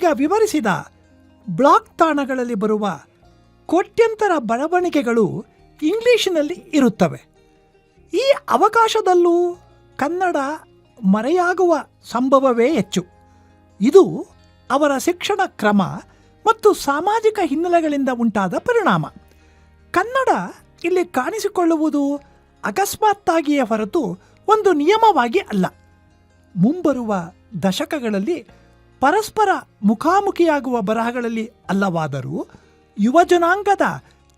ಈಗ ವಿವರಿಸಿದ ಬ್ಲಾಕ್ ತಾಣಗಳಲ್ಲಿ ಬರುವ ಕೋಟ್ಯಂತರ ಬರವಣಿಗೆಗಳು ಇಂಗ್ಲೀಷಿನಲ್ಲಿ ಇರುತ್ತವೆ. ಈ ಅವಕಾಶದಲ್ಲೂ ಕನ್ನಡ ಮರೆಯಾಗುವ ಸಂಭವವೇ ಹೆಚ್ಚು. ಇದು ಅವರ ಶಿಕ್ಷಣ ಕ್ರಮ ಮತ್ತು ಸಾಮಾಜಿಕ ಹಿನ್ನೆಲೆಗಳಿಂದ ಉಂಟಾದ ಪರಿಣಾಮ. ಕನ್ನಡ ಇಲ್ಲಿ ಕಾಣಿಸಿಕೊಳ್ಳುವುದು ಅಕಸ್ಮಾತ್ತಾಗಿಯೇ ಹೊರತು ಒಂದು ನಿಯಮವಾಗಿ ಅಲ್ಲ. ಮುಂಬರುವ ದಶಕಗಳಲ್ಲಿ ಪರಸ್ಪರ ಮುಖಾಮುಖಿಯಾಗುವ ಬರಹಗಳಲ್ಲಿ ಅಲ್ಲವಾದರೂ ಯುವಜನಾಂಗದ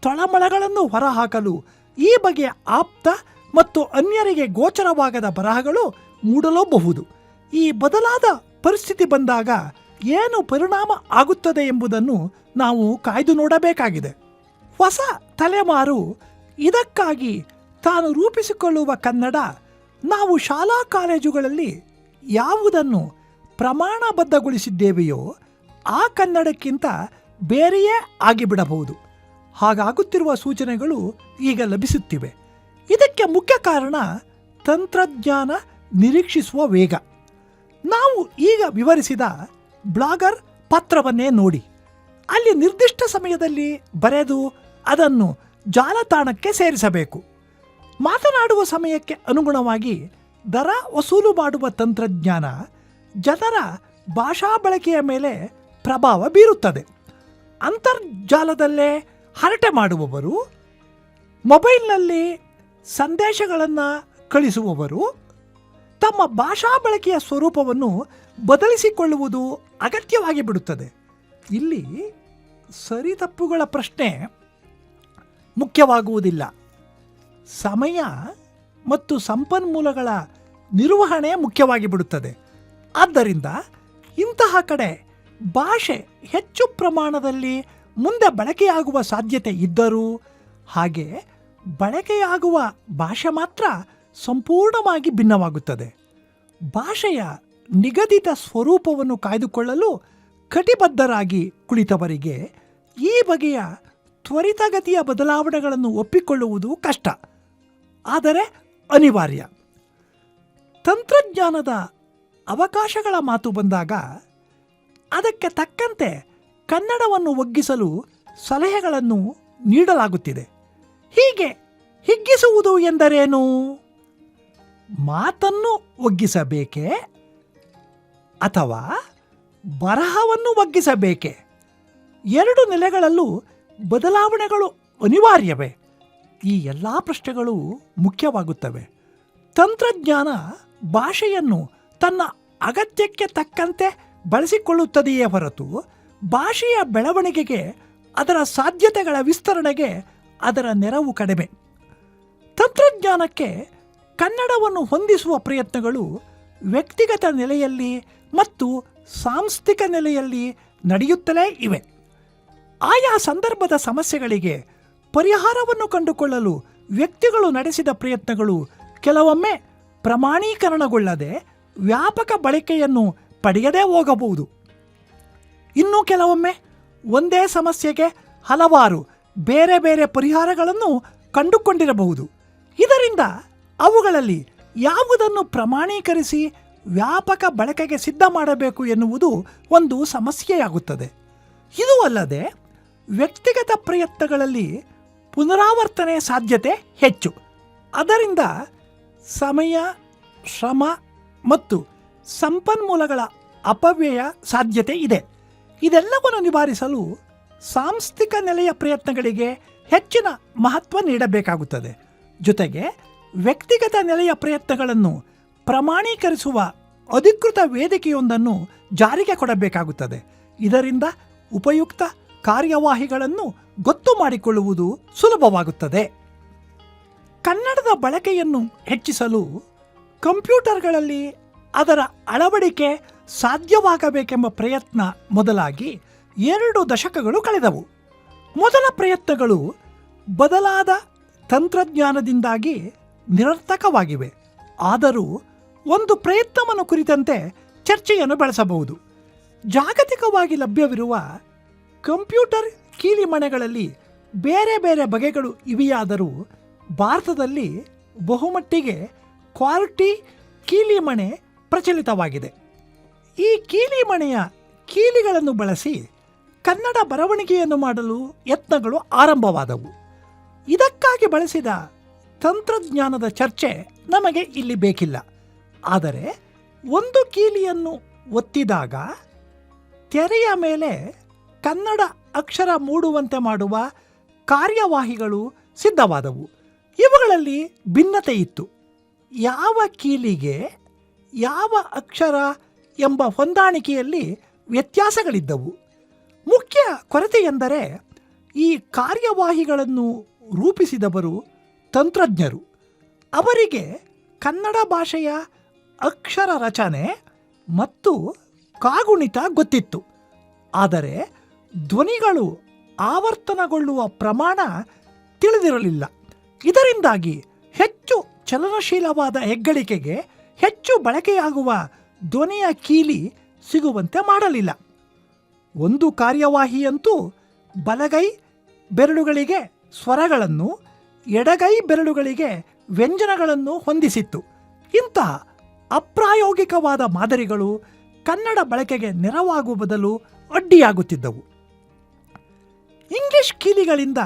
ತಳಮಳಗಳನ್ನು ಹೊರಹಾಕಲು ಈ ಬಗೆಯ ಆಪ್ತ ಮತ್ತು ಅನ್ಯರಿಗೆ ಗೋಚರವಾಗದ ಬರಹಗಳು ಮೂಡಲೂಬಹುದು ಈ ಬದಲಾದ ಪರಿಸ್ಥಿತಿ ಬಂದಾಗ ಏನು ಪರಿಣಾಮ ಆಗುತ್ತದೆ ಎಂಬುದನ್ನು ನಾವು ಕಾಯ್ದು ನೋಡಬೇಕಾಗಿದೆ. ಹೊಸ ತಲೆಮಾರು ಇದಕ್ಕಾಗಿ ತಾನು ರೂಪಿಸಿಕೊಳ್ಳುವ ಕನ್ನಡ ನಾವು ಶಾಲಾ ಕಾಲೇಜುಗಳಲ್ಲಿ ಯಾವುದನ್ನು ಪ್ರಮಾಣಬದ್ಧಗೊಳಿಸಿದ್ದೇವೆಯೋ ಆ ಕನ್ನಡಕ್ಕಿಂತ ಬೇರೆಯೇ ಆಗಿಬಿಡಬಹುದು. ಹಾಗಾಗುತ್ತಿರುವ ಸೂಚನೆಗಳು ಈಗ ಲಭಿಸುತ್ತಿವೆ. ಇದಕ್ಕೆ ಮುಖ್ಯ ಕಾರಣ ತಂತ್ರಜ್ಞಾನ ನಿರೀಕ್ಷಿಸುವ ವೇಗ. ನಾವು ಈಗ ವಿವರಿಸಿದ ಬ್ಲಾಗರ್ ಪತ್ರವನ್ನೇ ನೋಡಿ. ಅಲ್ಲಿ ನಿರ್ದಿಷ್ಟ ಸಮಯದಲ್ಲಿ ಬರೆದು ಅದನ್ನು ಜಾಲತಾಣಕ್ಕೆ ಸೇರಿಸಬೇಕು. ಮಾತನಾಡುವ ಸಮಯಕ್ಕೆ ಅನುಗುಣವಾಗಿ ದರ ವಸೂಲು ಮಾಡುವ ತಂತ್ರಜ್ಞಾನ ಜನರ ಭಾಷಾ ಬಳಕೆಯ ಮೇಲೆ ಪ್ರಭಾವ ಬೀರುತ್ತದೆ. ಅಂತರ್ಜಾಲದಲ್ಲೇ ಹರಟೆ ಮಾಡುವವರು, ಮೊಬೈಲ್ನಲ್ಲಿ ಸಂದೇಶಗಳನ್ನು ಕಳಿಸುವವರು, ತಮ್ಮ ಭಾಷಾ ಬಳಕೆಯ ಸ್ವರೂಪವನ್ನು ಬದಲಿಸಿಕೊಳ್ಳುವುದು ಅಗತ್ಯವಾಗಿ ಬಿಡುತ್ತದೆ. ಇಲ್ಲಿ ಸರಿ ತಪ್ಪುಗಳ ಪ್ರಶ್ನೆ ಮುಖ್ಯವಾಗುವುದಿಲ್ಲ. ಸಮಯ ಮತ್ತು ಸಂಪನ್ಮೂಲಗಳ ನಿರ್ವಹಣೆ ಮುಖ್ಯವಾಗಿ ಬಿಡುತ್ತದೆ. ಆದ್ದರಿಂದ ಇಂತಹ ಕಡೆ ಭಾಷೆ ಹೆಚ್ಚು ಪ್ರಮಾಣದಲ್ಲಿ ಮುಂದೆ ಬಳಕೆಯಾಗುವ ಸಾಧ್ಯತೆ ಇದ್ದರೂ ಹಾಗೆ ಬಳಕೆಯಾಗುವ ಭಾಷೆ ಮಾತ್ರ ಸಂಪೂರ್ಣವಾಗಿ ಭಿನ್ನವಾಗುತ್ತದೆ. ಭಾಷೆಯ ನಿಗದಿತ ಸ್ವರೂಪವನ್ನು ಕಾಯ್ದುಕೊಳ್ಳಲು ಕಟಿಬದ್ಧರಾಗಿ ಕುಳಿತವರಿಗೆ ಈ ಬಗೆಯ ತ್ವರಿತಗತಿಯ ಬದಲಾವಣೆಗಳನ್ನು ಒಪ್ಪಿಕೊಳ್ಳುವುದು ಕಷ್ಟ, ಆದರೆ ಅನಿವಾರ್ಯ. ತಂತ್ರಜ್ಞಾನದ ಅವಕಾಶಗಳ ಮಾತು ಬಂದಾಗ ಅದಕ್ಕೆ ತಕ್ಕಂತೆ ಕನ್ನಡವನ್ನು ಒಗ್ಗಿಸಲು ಸಲಹೆಗಳನ್ನು ನೀಡಲಾಗುತ್ತಿದೆ. ಹೀಗೆ ಹಿಗ್ಗಿಸುವುದು ಎಂದರೇನು? ಮಾತನ್ನು ಒಗ್ಗಿಸಬೇಕೇ ಅಥವಾ ಬರಹವನ್ನು ಒಗ್ಗಿಸಬೇಕೆ? ಎರಡು ನೆಲೆಗಳಲ್ಲೂ ಬದಲಾವಣೆಗಳು ಅನಿವಾರ್ಯವೇ? ಈ ಎಲ್ಲ ಪ್ರಶ್ನೆಗಳು ಮುಖ್ಯವಾಗುತ್ತವೆ. ತಂತ್ರಜ್ಞಾನ ಭಾಷೆಯನ್ನು ತನ್ನ ಅಗತ್ಯಕ್ಕೆ ತಕ್ಕಂತೆ ಬಳಸಿಕೊಳ್ಳುತ್ತದೆಯೇ ಹೊರತು ಭಾಷೆಯ ಬೆಳವಣಿಗೆಗೆ, ಅದರ ಸಾಧ್ಯತೆಗಳ ವಿಸ್ತರಣೆಗೆ ಅದರ ನೆರವು ಕಡಿಮೆ. ತಂತ್ರಜ್ಞಾನಕ್ಕೆ ಕನ್ನಡವನ್ನು ಹೊಂದಿಸುವ ಪ್ರಯತ್ನಗಳು ವ್ಯಕ್ತಿಗತ ನೆಲೆಯಲ್ಲಿ ಮತ್ತು ಸಾಂಸ್ಥಿಕ ನೆಲೆಯಲ್ಲಿ ನಡೆಯುತ್ತಲೇ ಇವೆ. ಆಯಾ ಸಂದರ್ಭದ ಸಮಸ್ಯೆಗಳಿಗೆ ಪರಿಹಾರವನ್ನು ಕಂಡುಕೊಳ್ಳಲು ವ್ಯಕ್ತಿಗಳು ನಡೆಸಿದ ಪ್ರಯತ್ನಗಳು ಕೆಲವೊಮ್ಮೆ ಪ್ರಮಾಣೀಕರಣಗೊಳ್ಳದೆ ವ್ಯಾಪಕ ಬಳಕೆಯನ್ನು ಪಡೆಯದೇ ಹೋಗಬಹುದು. ಇನ್ನು ಕೆಲವೊಮ್ಮೆ ಒಂದೇ ಸಮಸ್ಯೆಗೆ ಹಲವಾರು ಬೇರೆ ಬೇರೆ ಪರಿಹಾರಗಳನ್ನು ಕಂಡುಕೊಂಡಿರಬಹುದು. ಇದರಿಂದ ಅವುಗಳಲ್ಲಿ ಯಾವುದನ್ನು ಪ್ರಮಾಣೀಕರಿಸಿ ವ್ಯಾಪಕ ಬಳಕೆಗೆ ಸಿದ್ಧ ಮಾಡಬೇಕು ಎನ್ನುವುದು ಒಂದು ಸಮಸ್ಯೆಯಾಗುತ್ತದೆ. ಇದು ಅಲ್ಲದೆ ವ್ಯಕ್ತಿಗತ ಪ್ರಯತ್ನಗಳಲ್ಲಿ ಪುನರಾವರ್ತನೆ ಸಾಧ್ಯತೆ ಹೆಚ್ಚು. ಅದರಿಂದ ಸಮಯ, ಶ್ರಮ ಮತ್ತು ಸಂಪನ್ಮೂಲಗಳ ಅಪವ್ಯಯ ಸಾಧ್ಯತೆ ಇದೆ. ಇದೆಲ್ಲವನ್ನು ನಿವಾರಿಸಲು ಸಾಂಸ್ಥಿಕ ನೆಲೆಯ ಪ್ರಯತ್ನಗಳಿಗೆ ಹೆಚ್ಚಿನ ಮಹತ್ವ ನೀಡಬೇಕಾಗುತ್ತದೆ. ಜೊತೆಗೆ ವ್ಯಕ್ತಿಗತ ನೆಲೆಯ ಪ್ರಯತ್ನಗಳನ್ನು ಪ್ರಮಾಣೀಕರಿಸುವ ಅಧಿಕೃತ ವೇದಿಕೆಯೊಂದನ್ನು ಜಾರಿಗೆ ಕೊಡಬೇಕಾಗುತ್ತದೆ. ಇದರಿಂದ ಉಪಯುಕ್ತ ಕಾರ್ಯವಾಹಿಗಳನ್ನು ಗೊತ್ತು ಮಾಡಿಕೊಳ್ಳುವುದು ಸುಲಭವಾಗುತ್ತದೆ. ಕನ್ನಡದ ಬಳಕೆಯನ್ನು ಹೆಚ್ಚಿಸಲು ಕಂಪ್ಯೂಟರ್ಗಳಲ್ಲಿ ಅದರ ಅಳವಡಿಕೆ ಸಾಧ್ಯವಾಗಬೇಕೆಂಬ ಪ್ರಯತ್ನ ಮೊದಲಾಗಿ ಎರಡು ದಶಕಗಳು ಕಳೆದವು. ಮೊದಲ ಪ್ರಯತ್ನಗಳು ಬದಲಾದ ತಂತ್ರಜ್ಞಾನದಿಂದಾಗಿ ನಿರರ್ಥಕವಾಗಿವೆ. ಆದರೂ ಒಂದು ಪ್ರಯತ್ನವನ್ನು ಕುರಿತಂತೆ ಚರ್ಚೆಯನ್ನು ಬೆಳೆಸಬಹುದು. ಜಾಗತಿಕವಾಗಿ ಲಭ್ಯವಿರುವ ಕಂಪ್ಯೂಟರ್ ಕೀಲಿಮಣೆಗಳಲ್ಲಿ ಬೇರೆ ಬೇರೆ ಬಗೆಗಳು ಇವೆಯಾದರೂ ಭಾರತದಲ್ಲಿ ಬಹುಮಟ್ಟಿಗೆ ಕ್ವಾಲಿಟಿ ಕೀಲಿಮಣೆ ಪ್ರಚಲಿತವಾಗಿದೆ. ಈ ಕೀಲಿಮಣೆಯ ಕೀಲಿಗಳನ್ನು ಬಳಸಿ ಕನ್ನಡ ಬರವಣಿಗೆಯನ್ನು ಮಾಡಲು ಯತ್ನಗಳು ಆರಂಭವಾದವು. ಇದಕ್ಕಾಗಿ ಬಳಸಿದ ತಂತ್ರಜ್ಞಾನದ ಚರ್ಚೆ ನಮಗೆ ಇಲ್ಲಿ ಬೇಕಿಲ್ಲ. ಆದರೆ ಒಂದು ಕೀಲಿಯನ್ನು ಒತ್ತಿದಾಗ ತೆರೆಯ ಮೇಲೆ ಕನ್ನಡ ಅಕ್ಷರ ಮೂಡುವಂತೆ ಮಾಡುವ ಕಾರ್ಯವಾಹಿಗಳು ಸಿದ್ಧವಾದವು. ಇವುಗಳಲ್ಲಿ ಭಿನ್ನತೆ ಇತ್ತು ಯಾವ ಕೀಲಿಗೆ ಯಾವ ಅಕ್ಷರ ಎಂಬ ಹೊಂದಾಣಿಕೆಯಲ್ಲಿ ವ್ಯತ್ಯಾಸಗಳಿದ್ದವು. ಮುಖ್ಯ ಕೊರತೆ ಎಂದರೆ ಈ ಕಾರ್ಯವಾಹಿಗಳನ್ನು ರೂಪಿಸಿದವರು ತಂತ್ರಜ್ಞರು. ಅವರಿಗೆ ಕನ್ನಡ ಭಾಷೆಯ ಅಕ್ಷರ ರಚನೆ ಮತ್ತು ಕಾಗುಣಿತ ಗೊತ್ತಿತ್ತು. ಆದರೆ ಧ್ವನಿಗಳು ಆವರ್ತನಗೊಳ್ಳುವ ಪ್ರಮಾಣ ತಿಳಿದಿರಲಿಲ್ಲ. ಇದರಿಂದಾಗಿ ಹೆಚ್ಚು ಚಲನಶೀಲವಾದ ಹೆಗ್ಗಳಿಕೆಗೆ ಹೆಚ್ಚು ಬಳಕೆಯಾಗುವ ಧ್ವನಿಯ ಕೀಲಿ ಸಿಗುವಂತೆ ಮಾಡಲಿಲ್ಲ. ಒಂದು ಕಾರ್ಯವಾಹಿಯಂತೂ ಬಲಗೈ ಬೆರಳುಗಳಿಗೆ ಸ್ವರಗಳನ್ನು, ಎಡಗೈ ಬೆರಳುಗಳಿಗೆ ವ್ಯಂಜನಗಳನ್ನು ಹೊಂದಿಸಿತ್ತು. ಇಂತಹ ಅಪ್ರಾಯೋಗಿಕವಾದ ಮಾದರಿಗಳು ಕನ್ನಡ ಬಳಕೆಗೆ ನೆರವಾಗುವ ಬದಲು ಅಡ್ಡಿಯಾಗುತ್ತಿದ್ದವು. ಇಂಗ್ಲಿಷ್ ಕೀಲಿಗಳಿಂದ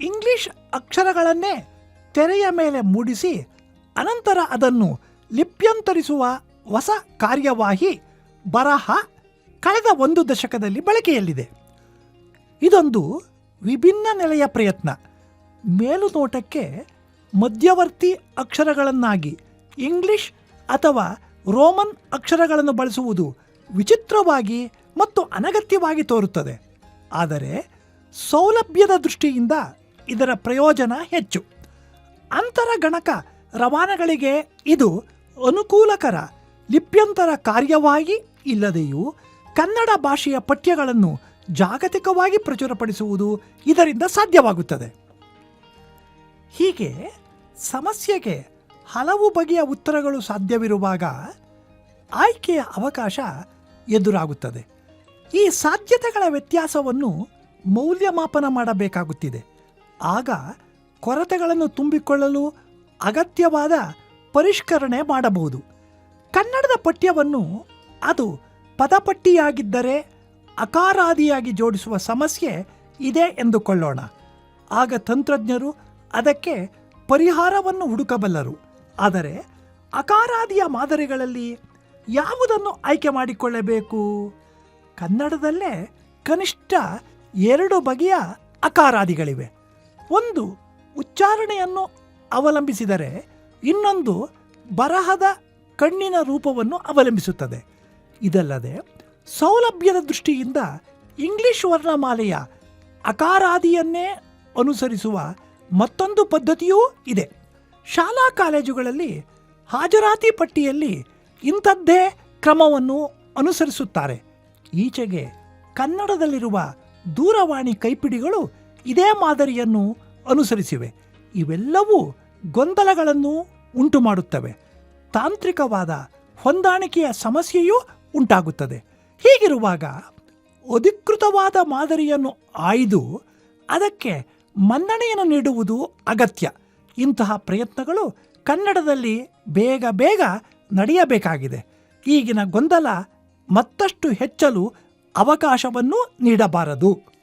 ಇಂಗ್ಲಿಷ್ ಅಕ್ಷರಗಳನ್ನೇ ತೆರೆಯ ಮೇಲೆ ಮೂಡಿಸಿ ಅನಂತರ ಅದನ್ನು ಲಿಪ್ಯಂತರಿಸುವ ಹೊಸ ಕಾರ್ಯವಾಹಿ ಬರಹ ಕಳೆದ ಒಂದು ದಶಕದಲ್ಲಿ ಬಳಕೆಯಲ್ಲಿದೆ. ಇದೊಂದು ವಿಭಿನ್ನ ನೆಲೆಯ ಪ್ರಯತ್ನ. ಮೇಲುನೋಟಕ್ಕೆ ಮಧ್ಯವರ್ತಿ ಅಕ್ಷರಗಳನ್ನಾಗಿ ಇಂಗ್ಲಿಷ್ ಅಥವಾ ರೋಮನ್ ಅಕ್ಷರಗಳನ್ನು ಬಳಸುವುದು ವಿಚಿತ್ರವಾಗಿ ಮತ್ತು ಅನಗತ್ಯವಾಗಿ ತೋರುತ್ತದೆ. ಆದರೆ ಸೌಲಭ್ಯದ ದೃಷ್ಟಿಯಿಂದ ಇದರ ಪ್ರಯೋಜನ ಹೆಚ್ಚು. ಅಂತರಗಣಕ ರವಾನೆಗಳಿಗೆ ಇದು ಅನುಕೂಲಕರ, ಲಿಪ್ಯಂತರ ಕಾರ್ಯವಾಗಿ ಇಲ್ಲದೆಯೂ ಕನ್ನಡ ಭಾಷೆಯ ಪಠ್ಯಗಳನ್ನು ಜಾಗತಿಕವಾಗಿ ಪ್ರಚುರಪಡಿಸುವುದು ಇದರಿಂದ ಸಾಧ್ಯವಾಗುತ್ತದೆ. ಹೀಗೆ ಸಮಸ್ಯೆಗೆ ಹಲವು ಬಗೆಯ ಉತ್ತರಗಳು ಸಾಧ್ಯವಿರುವಾಗ ಆಯ್ಕೆಯ ಅವಕಾಶ ಎದುರಾಗುತ್ತದೆ. ಈ ಸಾಧ್ಯತೆಗಳ ವ್ಯತ್ಯಾಸವನ್ನು ಮೌಲ್ಯಮಾಪನ ಮಾಡಬೇಕಾಗುತ್ತಿದೆ. ಆಗ ಕೊರತೆಗಳನ್ನು ತುಂಬಿಕೊಳ್ಳಲು ಅಗತ್ಯವಾದ ಪರಿಷ್ಕರಣೆ ಮಾಡಬಹುದು. ಕನ್ನಡದ ಪಠ್ಯವನ್ನು ಅದು ಪದಪಟ್ಟಿಯಾಗಿದ್ದರೆ ಅಕಾರಾದಿಯಾಗಿ ಜೋಡಿಸುವ ಸಮಸ್ಯೆ ಇದೆ ಎಂದುಕೊಳ್ಳೋಣ. ಆಗ ತಂತ್ರಜ್ಞರು ಅದಕ್ಕೆ ಪರಿಹಾರವನ್ನು ಹುಡುಕಬಲ್ಲರು. ಆದರೆ ಅಕಾರಾದಿಯ ಮಾದರಿಗಳಲ್ಲಿ ಯಾವುದನ್ನು ಆಯ್ಕೆ ಮಾಡಿಕೊಳ್ಳಬೇಕು? ಕನ್ನಡದಲ್ಲೇ ಕನಿಷ್ಠ ಎರಡು ಬಗೆಯ ಅಕಾರಾದಿಗಳಿವೆ. ಒಂದು ಉಚ್ಚಾರಣೆಯನ್ನು ಅವಲಂಬಿಸಿದರೆ ಇನ್ನೊಂದು ಬರಹದ ಕಣ್ಣಿನ ರೂಪವನ್ನು ಅವಲಂಬಿಸುತ್ತದೆ. ಇದಲ್ಲದೆ ಸೌಲಭ್ಯದ ದೃಷ್ಟಿಯಿಂದ ಇಂಗ್ಲಿಷ್ ವರ್ಣಮಾಲೆಯ ಅಕಾರಾದಿಯನ್ನೇ ಅನುಸರಿಸುವ ಮತ್ತೊಂದು ಪದ್ಧತಿಯೂ ಇದೆ. ಶಾಲಾ ಕಾಲೇಜುಗಳಲ್ಲಿ ಹಾಜರಾತಿ ಪಟ್ಟಿಯಲ್ಲಿ ಇಂಥದ್ದೇ ಕ್ರಮವನ್ನು ಅನುಸರಿಸುತ್ತಾರೆ. ಈಚೆಗೆ ಕನ್ನಡದಲ್ಲಿರುವ ದೂರವಾಣಿ ಕೈಪಿಡಿಗಳು ಇದೇ ಮಾದರಿಯನ್ನು ಅನುಸರಿಸಿವೆ. ಇವೆಲ್ಲವೂ ಗೊಂದಲಗಳನ್ನು ಉಂಟು ಮಾಡುತ್ತವೆ ತಾಂತ್ರಿಕವಾದ ಹೊಂದಾಣಿಕೆಯ ಸಮಸ್ಯೆಯೂ ಉಂಟಾಗುತ್ತದೆ. ಹೀಗಿರುವಾಗ ಅಧಿಕೃತವಾದ ಮಾದರಿಯನ್ನು ಆಯ್ದು ಅದಕ್ಕೆ ಮನ್ನಣೆಯನ್ನು ನೀಡುವುದು ಅಗತ್ಯ. ಇಂತಹ ಪ್ರಯತ್ನಗಳು ಕನ್ನಡದಲ್ಲಿ ಬೇಗ ಬೇಗ ನಡೆಯಬೇಕಾಗಿದೆ. ಈಗಿನ ಗೊಂದಲ ಮತ್ತಷ್ಟು ಹೆಚ್ಚಲು ಅವಕಾಶವನ್ನು ನೀಡಬಾರದು.